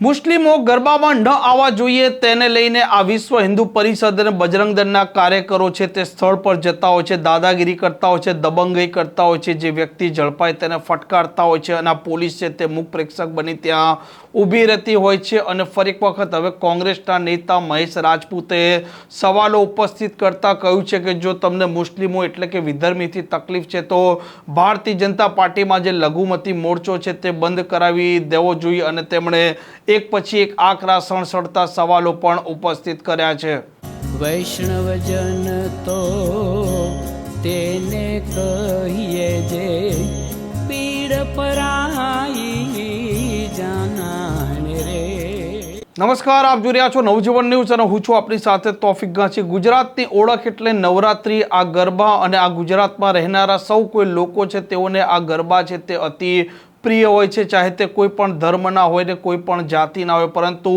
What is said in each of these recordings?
મુસ્લિમો ગરબામાં ન આવવા જોઈએ, તેને લઈને આ વિશ્વ હિન્દુ પરિષદ અને બજરંગ દળના કાર્યકરો છે તે સ્થળ પર જતા હોય છે, દાદાગીરી કરતા હોય છે, દબંગઈ કરતા હોય છે, જે વ્યક્તિ ઝડપાય તેને ફટકારતા હોય છે અને આ પોલીસ છે તે મુખ પ્રેક્ષક બની ત્યાં ઊભી રહેતી હોય છે અને ફરી એક વખત હવે કોંગ્રેસના નેતા મહેશ રાજપૂતે સવાલો ઉપસ્થિત કરતા કહ્યું છે કે જો તમને મુસ્લિમો એટલે કે વિધર્મીથી તકલીફ છે તો ભારતીય જનતા પાર્ટીમાં જે લઘુમતી મોરચો છે તે બંધ કરાવી દેવો જોઈએ અને તેમણે એક પછી એક આકરા સણસડતા સવાલો પણ ઉપસ્થિત કર્યા છે. વૈષ્ણવજન તો તેને કહીએ જે પીડ પરાઈ જાનાને રે. નમસ્કાર આપ જોઈ રહ્યા છો નવજીવન ન્યૂઝ અને હું છું આપણી સાથે તોફિક ગાંચી ગુજરાતની ઓળખ એટલે નવરાત્રી આ ગરબા અને આ ગુજરાતમાં રહેનારા સૌ કોઈ લોકો છે તેઓને આ ગરબા છે તે અતિ પ્રિય હોય છે, ચાહે તે કોઈ પણ ધર્મના હોય ને કોઈ પણ જાતિના હોય. પરંતુ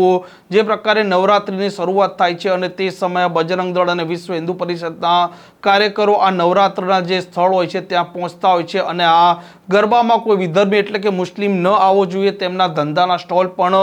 જે પ્રકારે નવરાત્રિની શરૂઆત થાય છે અને તે સમયે બજરંગ દળ અને વિશ્વ હિન્દુ પરિષદના કાર્યકરો આ નવરાત્રના જે સ્થળ હોય છે, ત્યાં પહોંચતા હોય છે અને આ ગરબામાં કોઈ વિધર્મી એટલે કે મુસ્લિમ ન આવવો જોઈએ, તેમના ધંધાના સ્ટોલ પણ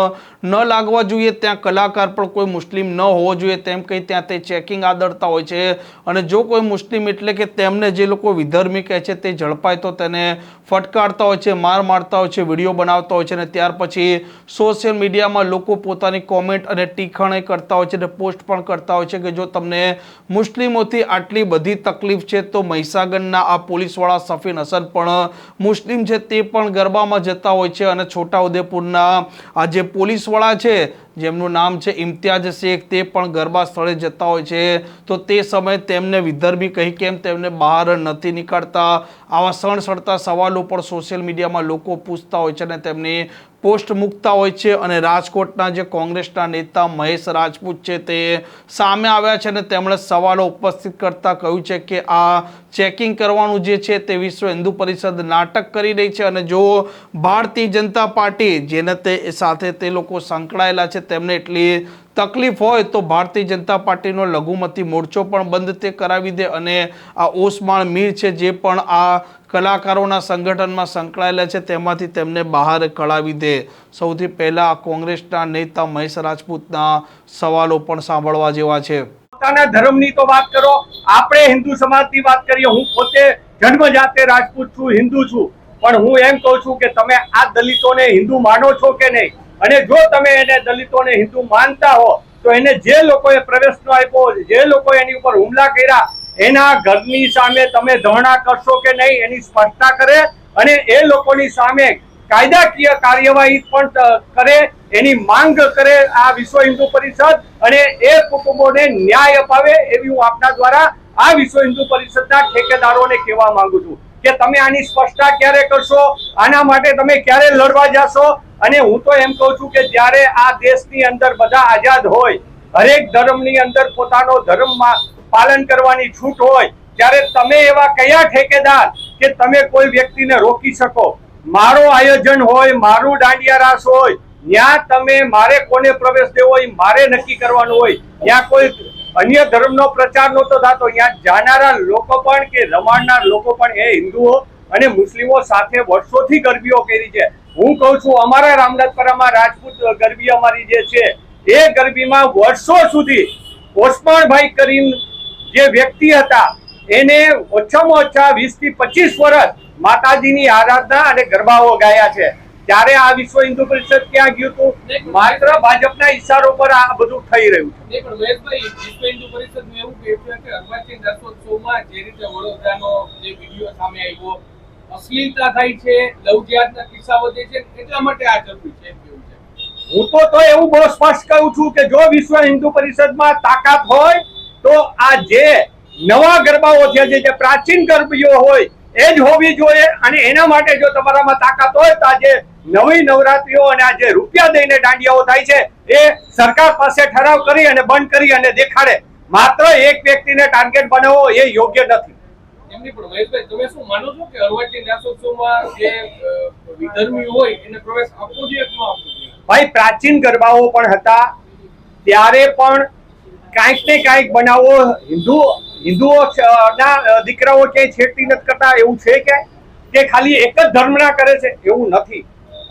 ન લાગવા જોઈએ, ત્યાં કલાકાર પણ કોઈ મુસ્લિમ ન હોવો જોઈએ, તેમ કહી ત્યાં તે ચેકિંગ આદરતા હોય છે. અને જો કોઈ મુસ્લિમ એટલે કે તેમને જે લોકો વિધર્મી કહે છે, તે ઝડપાય તો તેને ફટકારતા હોય છે, માર મારતા હોય છે, વીડિયો બનાવતા હોય છે અને ત્યાર પછી સોશિયલ મીડિયામાં લોકો પોતાની કોમેન્ટ અને ટીખણે કરતા હોય છે અને પોસ્ટ પણ કરતા હોય છે કે જો તમને મુસ્લિમોથી આટલી બધી તકલીફ છે તો મહીસાગરના આ પોલીસવાળા સફીન હસન પણ મુસ્લિમ છે તે પણ ગરબામાં જતા હોય છે અને છોટાઉદેપુરના આ જે પોલીસવાળા છે જેમનું નામ છે ઇમ્તિયાઝ શેખ, તે પણ ગરબા સ્થળે જતા હોય છે. તો તે સમયે તેમને વિદર્ભી કહી કેમ તેમને બહાર નથી નીકળતા? આવા સણસણતા સવાલો પણ સોશિયલ મીડિયામાં લોકો પૂછતા હોય છે અને તેમની પોસ્ટ મૂકતા હોય છે અને રાજકોટના જે કોંગ્રેસના નેતા મહેશ રાજપૂત છે તે સામે આવ્યા છે અને તેમણે સવાલો ઉપસ્થિત કરતા કહ્યું છે કે આ ચેકિંગ કરવાનું જે છે તે વિશ્વ હિન્દુ પરિષદ નાટક કરી રહી છે અને જો ભારતીય જનતા પાર્ટી, જેને તે સાથે તે લોકો સંકળાયેલા છે, તેમને એટલી તકલીફ હોય તો ભારતીય જનતા પાર્ટીનો લઘુમતી મોરચો પણ બંધ તે કરાવી દે અને આ ઓસમાણ મીર છે જે પણ આ કલાકારોના સંગઠનમાં સંકળાયેલા છે તેમાંથી તેમને બહાર કઢાવી દે. સૌથી પહેલા કોંગ્રેસના નેતા મહેશ રાજપૂતના સવાલો પણ સાંભળવા જેવા છે. પોતાના ધર્મની તો વાત કરો, આપણે હિન્દુ સમાજની વાત કરીએ, હું પોતે જન્મ જાતે રાજપૂત છું, હિન્દુ છું. પણ હું એમ કહું છું કે તમે આ દલિતોને હિન્દુ માનો છો કે નહીં? અને જો તમે એને દલિતોને હિન્દુ માનતા હો, તો એને જે લોકોએ પ્રવેશ આપ્યો, જે લોકો એની ઉપર હુમલા કર્યા, એના ઘરની સામે તમે ધરણા કરશો કે નહીં એની સ્પષ્ટતા કરે અને એ લોકોની સામે કાયદાકીય કાર્યવાહી પણ કરે, એની માંગ કરે આ વિશ્વ હિન્દુ પરિષદ અને એ કુટુંબોને ન્યાય અપાવે એવી હું આપના દ્વારા આ વિશ્વ હિન્દુ પરિષદના ઠેકેદારોને કહેવા માંગુ છું કે તમે આની સ્પષ્ટતા ક્યારે કરશો? આના માટે તમે ક્યારે લડવા જાશો? અને હું તો એમ કહું છું કે જ્યારે આ દેશની અંદર બધા આઝાદ હોય, હરેક ધર્મની અંદર પોતાનો ધર્મમાં પાલન કરવાની છૂટ હોય, ત્યારે તમે એવા કયા ઠેકેદાર કે તમે કોઈ વ્યક્તિને રોકી શકો? મારો આયોજન હોય, મારું દાંડિયા રાસ હોય ત્યાં તમે મારે કોને પ્રવેશ દેવો હોય મારે નક્કી કરવાનું હોય. ત્યાં કોઈ અન્ય ધર્મનો પ્રચાર નહોતો થતો ત્યાં જાનારા લોકો પણ કે રમાડનાર લોકો પણ એ હિન્દુઓ અને મુસ્લિમો સાથે વર્ષોથી ગરબીઓ કરી છે. હું કહું છું અમારા રામનાથપરામાં રાજપૂત ગરબી અમારી જે છે એ ગરબીમાં વર્ષો સુધી ઓસમાણભાઈ કરીને જે વ્યક્તિ હતા એને ઓછામાં ઓછા વીસથી પચીસ વર્ષ માતાજીની આરાધના અને ગરબાઓ ગાયા છે. ત્યારે આ વિશ્વ હિન્દુ પરિષદ ક્યાં ગયું હતું? માત્ર ભાજપના ઈશારો પર આ બધું થઈ રહ્યું છે. પણ મહેશભાઈ વિશ્વ હિન્દુ પરિષદ એવું કહેવું છે કે અર્વાચીન રસોત્સવમાં જે રીતે વડોદરાનો જે વીડિયો સામે આવ્યો અશ્લીલતા થાય છે, લવજિયાતના કિસ્સાઓ જે છે, એટલા માટે આ જરૂરી છે હું તો તો એવું બહુ સ્પષ્ટ કહું છું કે જો વિશ્વ હિન્દુ પરિષદમાં તાકાત હોય, તો આ જે નવા ગરબાઓ છે, જે જે પ્રાચીન ગરબીઓ હોય, એ જ હોવી જોઈએ અને એના માટે જો તમારામાં તાકાત હોય, તો આજે નવી નવરાત્રીઓ અને આજે રૂપિયા દઈને દાંડિયાઓ થાય છે, એ સરકાર પાસે ઠરાવ કરી અને બંધ કરી અને દેખાડે. માત્ર એક વ્યક્તિને ટાર્ગેટ બનાવવો એ યોગ્ય નથી. એમની પણ મહેશભાઈ તમે શું માનો છો કે અર્વાચીન રસોત્સવમાં જે વિધર્મી હોય, એને પ્રવેશ આપવો જોઈએ કે ન આપવો જોઈએ? ભાઈ, પ્રાચીન ગરબાઓ પણ હતા. ત્યારે પણ કાંઈક ને કાંઈક બનાવો, હિન્દુ, હિન્દુઓ ના દીકરાઓ ક્યાંય છેડતી નથી કરતા, એવું છે કે? કે ખાલી એક જ ધર્મના કરે છે, એવું નથી.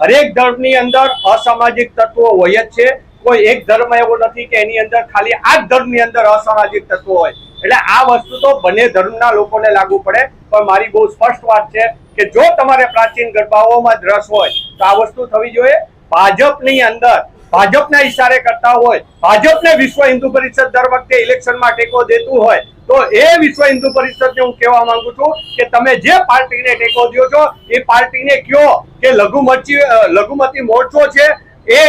હરેક ધર્મની અંદર અસામાજિક તત્વો હોય જ છે. કોઈ એક ધર્મ એવો નથી કે એની અંદર ખાલી આ જ ધર્મની અંદર અસામાજિક તત્વો હોય. એટલે આ વસ્તુ તો બંને ધર્મના લોકોને લાગુ પડે. પણ મારી બહુ સ્પષ્ટ વાત છે કે જો તમારે પ્રાચીન ગરબાઓમાં જ રસ હોય, તો આ વસ્તુ થવી જોઈએ. ભાજપની અંદર, ભાજપના ઈશારે કરતા હોય, ભાજપને વિશ્વ હિન્દુ પરિષદ દર વખતે ઇલેક્શનમાં ટેકો દેતું હોય, તો એ વિશ્વ હિન્દુ પરિષદને હું કહેવા માંગુ છું કે તમે જે પાર્ટીને ટેકો દો છો, એ પાર્ટીને કયો કે લઘુમતી લઘુમતી મોરચો છે, એ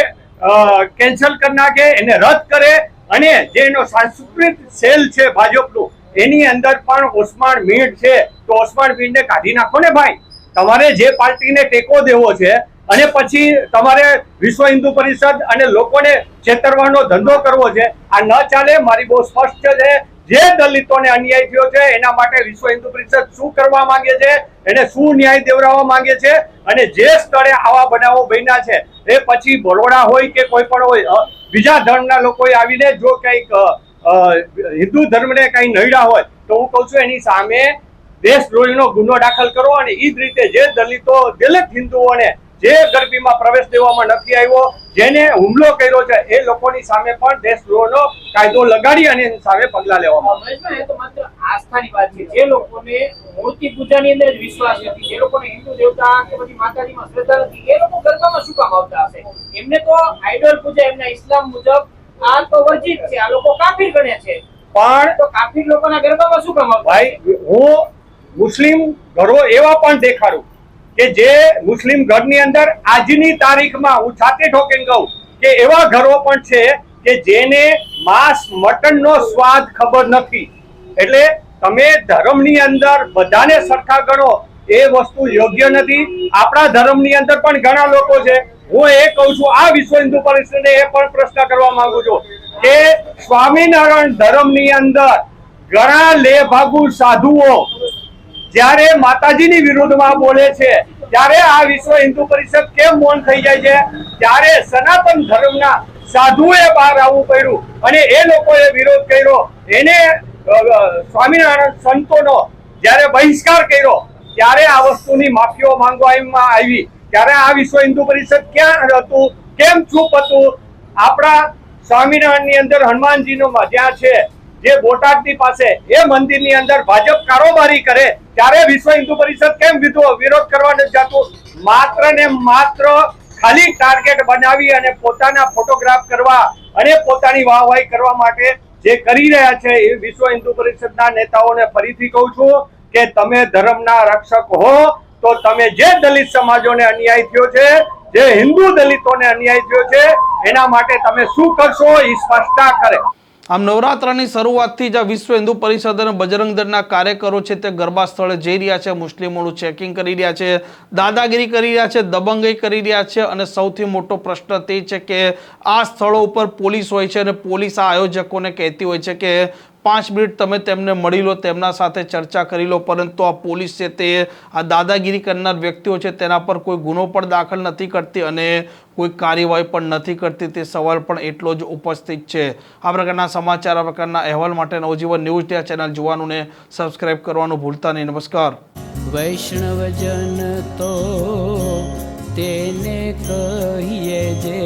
કેન્સલ કરી નાખે, એને રદ કરે અને જે એનો સાંસ્કૃતિક સેલ છે ભાજપનું, એની અંદર પણ ઓસમાણ મીઠ છે. તો ઓસમાણ મીણને કાઢી નાખો ને ભાઈ. તમારે જે પાર્ટીને ટેકો દેવો છે અને પછી તમારે વિશ્વ હિન્દુ પરિષદ અને લોકોને છેતરવાનો ધંધો કરવો છે. આ ન ચાલે, મારી બહુ સ્પષ્ટ છે. જે દલિતોને અન્યાય થયો છે, એના માટે વિશ્વ હિન્દુ પરિષદ શું કરવા માંગે છે, એને શું ન્યાય દેવડાવવા માંગે છે, અને જે સ્થળે આવા બનાવો બન્યા છે, એ પછી બરોડા હોય કે કોઈ પણ હોય બીજા ધર્મના લોકોએ આવીને જો કંઈક હિન્દુ ધર્મને કંઈ નડ્યા હોય, તો હું કહું છું એની સામે દેશદ્રોહીનો ગુનો દાખલ કરો, અને એ જ રીતે જે દલિતો, દલિત હિન્દુઓને જે ગરબીમાં પ્રવેશ દેવામાં નથી આવ્યો જેને હુમલો કર્યો છે એ લોકોની સામે પણ દેશદ્રોહનો કાયદો લગાડી અને એની સામે પગલા લેવામાં આવે. તો માત્ર આસ્થાની વાત છે. જે લોકોને મૂર્તિ પૂજાની અંદર જ વિશ્વાસ નથી જે લોકોને હિન્દુ દેવતા કે પછી માતાજીમાં શ્રદ્ધા નથી એ લોકો ગરબામાં શું કામ આવતા હશે? એમને તો આઈડોલ પૂજા એમના ઇસ્લામ મુજબ આ તો વર્જિત છે આ લોકો કાફીર ગણે છે. પણ તો કાફીર લોકોના ગરબામાં શું કામ આવે ભાઈ હું મુસ્લિમ ઘરો એવા પણ દેખાડું. કે જે મુસ્લિમ ઘરની અંદર આજની તારીખમાં હું છાતે ઠોકીને કહું કે એવા ઘરો પણ છે કે જેને માંસ મટનનો સ્વાદ ખબર નથી. એટલે તમે ધર્મની અંદર બધાને સરખા ગણો, એ વસ્તુ યોગ્ય નથી. આપણા ધર્મની અંદર પણ ઘણા લોકો છે. હું એ કહું છું, આ વિશ્વ હિન્દુ પરિષદને એ પણ પ્રશ્ન કરવા માંગુ છું કે સ્વામિનારાયણ ધર્મની અંદર ઘણા લેભાગુ સાધુઓ જ્યારે માતાજીની વિરુદ્ધમાં બોલે છે, ત્યારે આ વિશ્વ હિન્દુ પરિષદ કેમ મૌન થઈ જાય છે? ત્યારે સનાતન ધર્મના સાધુએ બહાર આવવું પડ્યું અને એ લોકોએ વિરોધ કર્યો, એને સ્વામિનારાયણ સંતોનો જ્યારે બહિષ્કાર કર્યો, ત્યારે આ વસ્તુની માફીઓ માંગવામાં આવી. ત્યારે આ વિશ્વ હિન્દુ પરિષદ ક્યાં હતું? કેમ ચૂપ હતું? આપણા સ્વામિનારાયણની અંદર હનુમાનજીનો જ્યાં છે. જે બોટાદની પાસે એ મંદિરની અંદર ભાજપ કારોબારી કરે, ત્યારે વિશ્વ હિન્દુ પરિષદ કેમ વિરોધ કરવા નથી જતું? માત્ર ને માત્ર ખાલી ટાર્ગેટ બનાવી અને પોતાના ફોટોગ્રાફ કરવા અને પોતાની વાહવાહી કરવા માટે જે કરી રહ્યા છે એ વિશ્વ હિન્દુ પરિષદના નેતાઓને ફરીથી કહું છું કે તમે ધર્મના રક્ષક હો, તો તમે જે દલિત સમાજોને અન્યાય થયો છે, જે હિન્દુ દલિતોને અન્યાય થયો છે, એના માટે તમે શું કરશો એ સ્પષ્ટતા કરે. આમ નવરાત્રાની શરૂઆતથી જ આ વિશ્વ હિન્દુ પરિષદ અને બજરંગ દળના કાર્યકરો છે તે ગરબા સ્થળે જઈ રહ્યા છે, મુસ્લિમોનું ચેકિંગ કરી રહ્યા છે, દાદાગીરી કરી રહ્યા છે દબંગઈ કરી રહ્યા છે અને સૌથી મોટો પ્રશ્ન તે છે કે આ સ્થળો ઉપર પોલીસ હોય છે અને પોલીસ આ આયોજકોને કહેતી હોય છે કે પાંચ મિનિટ તમે તેમને મળી લો, તેમના સાથે ચર્ચા કરી લો, પરંતુ આ પોલીસ છે તે આ દાદાગીરી કરનાર વ્યક્તિઓ છે તેના પર કોઈ ગુનો પણ દાખલ નથી કરતી અને કોઈ કાર્યવાહી પણ નથી કરતી. તે સવાલ પણ એટલો જ ઉપસ્થિત છે. આ પ્રકારના સમાચાર, આ પ્રકારના અહેવાલ માટે નવજીવન ન્યૂઝ ડે ચેનલ જોવાનું ને સબસ્ક્રાઈબ કરવાનું ભૂલતા નહીં. નમસ્કાર. વૈષ્ણવજન તો તેને કહીએ જે